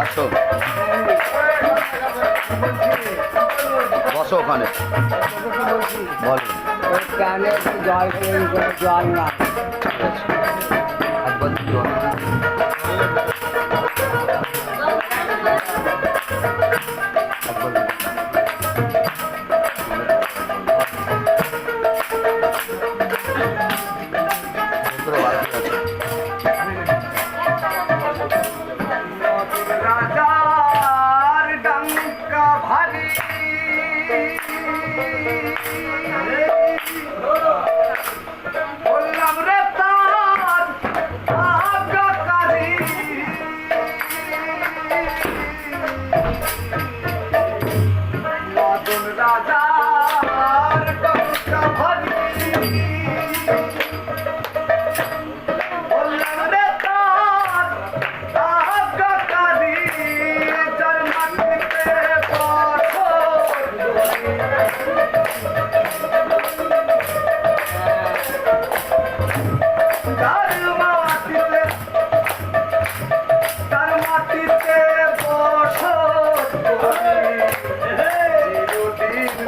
আছো বসো ওখানে। বলো। জল জল না। राजा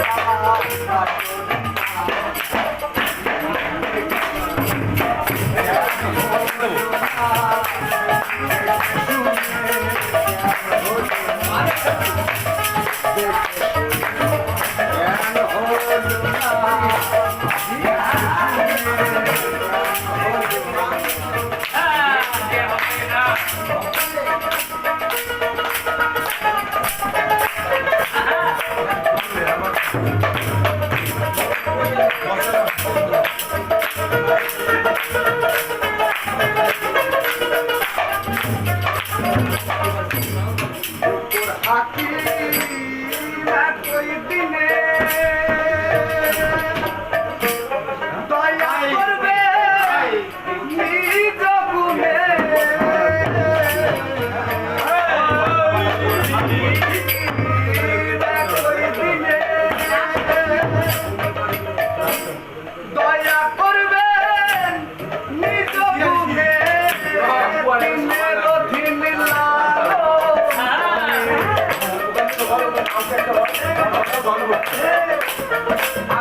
Ah, yeah. Ah. That's where you've been there. Agora você.